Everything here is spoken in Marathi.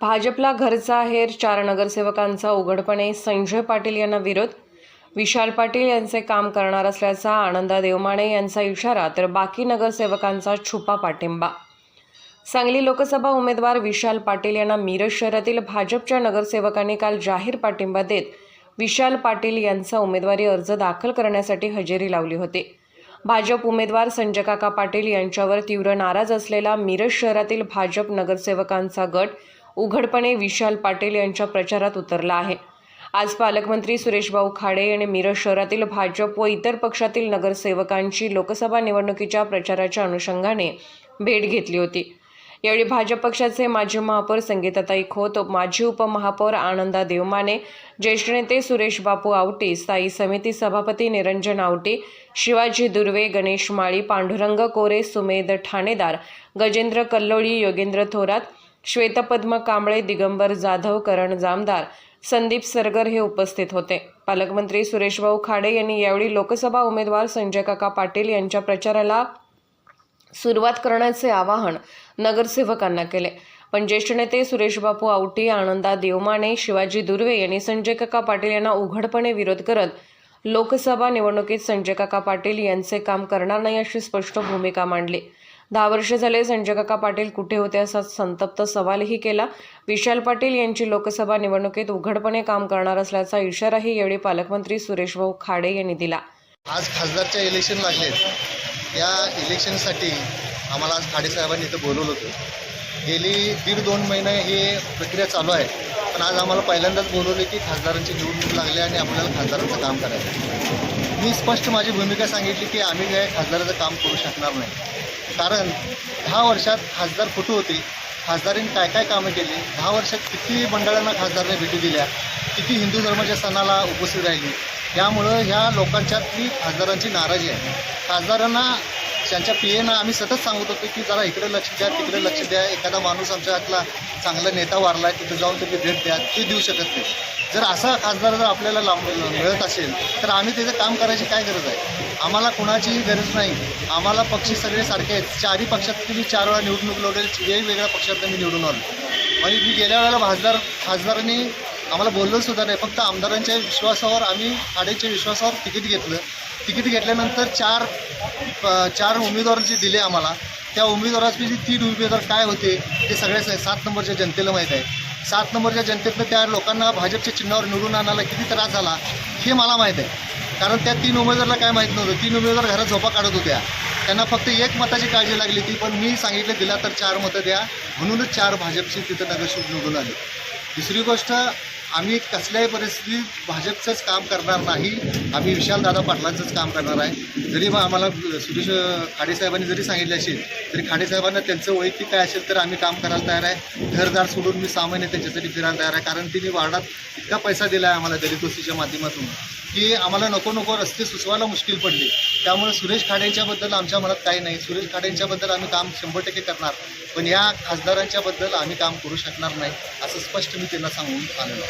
भाजपला घरचा हेर चार नगरसेवकांचा उघडपणे संजय पाटील यांना विरोध? विशाल पाटील यांचे काम करणार असल्याचा आनंदा देवमाने यांचा इशारा तर बाकी नगरसेवकांचा छुपा पाठिंबा. सांगली लोकसभा उमेदवार विशाल पाटील यांना मिरज शहरातील भाजपच्या नगरसेवकांनी काल जाहीर पाठिंबा देत विशाल पाटील यांचा उमेदवारी अर्ज दाखल करण्यासाठी हजेरी लावली होती. भाजप उमेदवार संजय काका पाटील यांच्यावर तीव्र नाराज असलेला मिरज शहरातील भाजप नगरसेवकांचा गट उघडपणे विशाल पाटील यांच्या प्रचारात उतरला आहे. आज पालकमंत्री सुरेशभाऊ खाडे यांनी मिरज शहरातील भाजप व इतर पक्षातील नगरसेवकांची लोकसभा निवडणुकीच्या प्रचाराच्या अनुषंगाने भेट घेतली होती. यावेळी भाजप पक्षाचे माजी महापौर संगीताताई खोत माजी उपमहापौर आनंदा देवमाने ज्येष्ठ नेते सुरेश बापू आवटे स्थायी समिती सभापती निरंजन आवटे शिवाजी दुर्वे गणेश माळी पांडुरंग कोरे सुमेध ठाणेदार गजेंद्र कल्लोळी योगेंद्र थोरात श्वेतपद्म कांबळे दिगंबर जाधव करण जामदार संदीप सरगर हे उपस्थित होते. पालकमंत्री सुरेशभाऊ खाडे यांनी यावेळी लोकसभा उमेदवार संजय काका पाटील यांच्या प्रचाराला सुरुवात करण्याचे आवाहन नगरसेवकांना केले. पण ज्येष्ठ नेते सुरेशबापू आवटी आनंदा देवमाने शिवाजी दुर्वे यांनी संजय काका पाटील यांना उघडपणे विरोध करत लोकसभा निवडणुकीत संजय काका पाटील यांचे काम करणार नाही अशी स्पष्ट भूमिका मांडली. दहा वर्ष झाले संजयकाका पाटील कुठे होते असा संतप्त सवालही केला. विशाल पाटील यांची लोकसभा निवडणुकीत उघडपणे काम करणार असल्याचा इशाराही यावेळी पालकमंत्री सुरेशभाऊ खाडे यांनी दिला. आज खासदारच्या इलेक्शन लागलेत. या इलेक्शनसाठी आम्हाला आज खाडे साहेबांनी इथं बोलवलं होतं. गेली दीड दोन महिने हे प्रक्रिया चालू आहे. पण आज आम्हाला पहिल्यांदाच बोलवले की खासदारांची निवडणूक लागली आणि आपल्याला खासदारांचं काम करायचं मी स्पष्ट माझी भूमिका सांगितली की आम्ही काय खासदाराचं काम करू शकणार नाही. कारण दहा वर्षात खासदार कुठं होते? खासदारांनी काय काय कामं केली? दहा वर्षात किती मंडळांना खासदारने भेटी दिल्या? किती हिंदू धर्माच्या सणाला उपस्थित राहिली? यामुळं ह्या लोकांच्यातली खासदारांची नाराजी आहे. खासदारांना त्यांच्या पी एनं आम्ही सतत सांगत होतो की जरा इकडे लक्ष द्या तिकडे लक्ष द्या. एखादा माणूस आमच्या हातला चांगला नेता वारला आहे तिथे जाऊन त्याची भेट द्या ते देऊ शकत नाही. जर असा खासदार जर आपल्याला लाभ मिळत असेल तर आम्ही त्याचं काम करायची काय गरज आहे? आम्हाला कुणाचीही गरज नाही. आम्हाला पक्ष सगळे सारखे आहेत. चारही पक्षात मी चार वेळा निवडणूक लढेल वेगवेगळ्या पक्षात मी निवडून आलो. आणि मी गेल्या वेळेला खासदार खासदारांनी आम्हाला बोललं सुद्धा नाही. फक्त आमदारांच्या विश्वासावर आम्ही आडेच्या विश्वासावर तिकीट घेतलं. तिकीट घेतल्यानंतर चार चार उमेदवार जे दिले आम्हाला. त्या उमेदवाराची तीन उमेदवार काय होते ते सगळ्या सात नंबरच्या जनतेला माहीत आहे. सात नंबरच्या जनतेतनं त्या लोकांना भाजपच्या चिन्हावर निवडून आणायला किती त्रास झाला हे मला माहीत आहे. कारण त्या तीन उमेदवारला काय माहीत नव्हतं. तीन उमेदवार घरात झोपा काढत होत्या. त्यांना फक्त एक मताची काळजी लागली ती पण मी सांगितलं दिला तर चार मतं द्या. म्हणूनच चार भाजपची तिथं नगरसेवक निवडून आले. दुसरी गोष्ट आम्ही कसल्याही परिस्थितीत भाजपचंच काम करणार नाही. आम्ही विशालदादा पाटलांचंच काम करणार आहे. जरी मग आम्हाला सुरेश खाडेसाहेबांनी जरी सांगितले असेल तरी खाडेसाहेबांना त्यांचं वैयक्तिक काय असेल तर आम्ही काम करायला तयार आहे. घरदार सोडून मी सहा त्यांच्यासाठी फिरायला तयार आहे. कारण तिने वार्डात इतका पैसा दिला आहे आम्हाला दलित गोष्टीच्या माध्यमातून. की आम्हाला नको नको रस्ते सुचवायला मुश्किल पडली. त्यामुळे सुरेश खाडेंच्याबद्दल आमच्या मनात काही नाही. सुरेश खाडेंच्याबद्दल आम्ही काम शंभर टक्के करणार. पण या खासदारांच्याबद्दल आम्ही काम करू शकणार नाही असं स्पष्ट मी त्यांना सांगून आलेलो